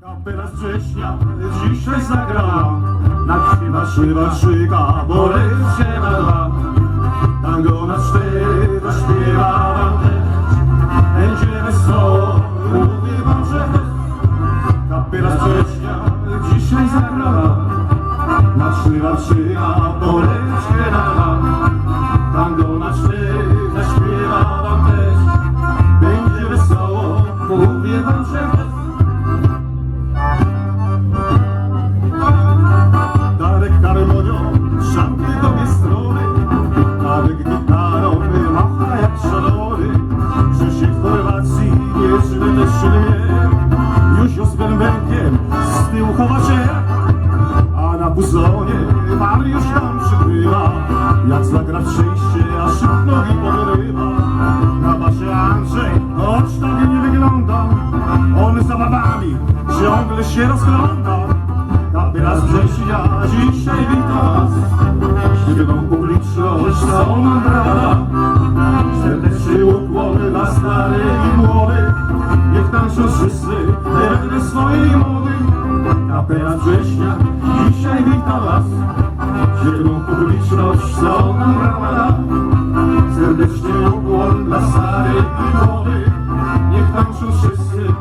Kapela z września dzisiaj zagrała Na śpiewa szywa szyka, bo się na dwa. Tango na cztery zaśpiewa wam też. Będzie wesoło, mówię wam, że Kapela z września dzisiaj zagrała Na szywa szyka, bo się na dwa. Tango na cztery zaśpiewa wam też. Będzie wesoło, mówię wam, że Z z tyłu chowa się A na puzonie Mariusz tam przykrywa Jak zagra w szczęście, aż nogi podrywa Na basie Andrzej, choć tak nie wygląda On za babami ciągle się rozgląda. A teraz września dzisiaj wita was Śpiewną publiczność całą nam brawa Serdeczny ukłony i młodych co wszyscy rany swojej mody Kapela września dzisiaj wita was. Żywą publiczność slona brała Serdecznie ukłon dla starej i młody Niech tańczą wszyscy.